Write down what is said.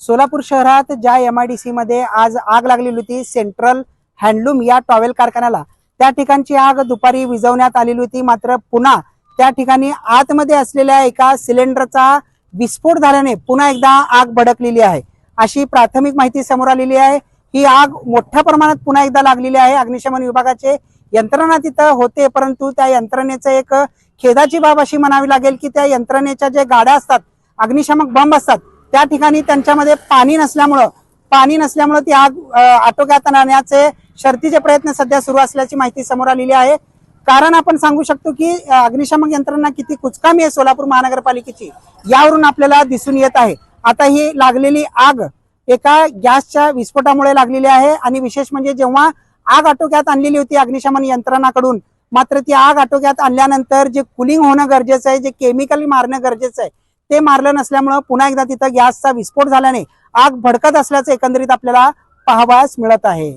सोलापूर शहरात ज्या M I D सीमध्ये आज आग लागलेली होती सेंट्रल हँडलूम या टॉवेल कारखान्याला त्या ठिकाणची आग दुपारी विझवण्यात आलेली होती. मात्र पुन्हा त्या ठिकाणी आतमध्ये असलेल्या एका सिलेंडरचा विस्फोट झाल्याने पुन्हा एकदा आग भडकलेली आहे. अशी प्राथमिक माहिती समोर आलेली आहे. ही आग मोठ्या प्रमाणात पुन्हा एकदा लागलेली आहे. अग्निशमन विभागाचे यंत्रणा तिथं होते परंतु त्या यंत्रणेचं एक खेदाची बाब अशी म्हणावी लागेल की त्या यंत्रणेच्या ज्या गाड्या असतात अग्निशमक बंब असतात त्या ठिकाणी त्यांच्यामध्ये पाणी नसल्यामुळं पाणी नसल्यामुळं ती आग आटोक्यात आणण्याचे शर्तीचे प्रयत्न सध्या सुरू असल्याची माहिती समोर आलेली आहे. कारण आपण सांगू शकतो की अग्निशामक यंत्रणा किती कुचकामी आहे सोलापूर महानगरपालिकेची यावरून आपल्याला दिसून येत आहे. आता ही लागलेली आग एका गॅसच्या विस्फोटामुळे लागलेली आहे आणि विशेष म्हणजे जेव्हा आग आटोक्यात आणलेली होती अग्निशमन यंत्रणाकडून मात्र ती आग आटोक्यात आणल्यानंतर जे कुलिंग होणं गरजेचं आहे जे केमिकल मारणं गरजेचं आहे ते मारलं नसल्यामुळं पुन्हा एकदा तिथं गॅसचा विस्फोट झाल्याने आग भडकत असल्याचं एकंदरीत आपल्याला पाहावयास मिळत आहे.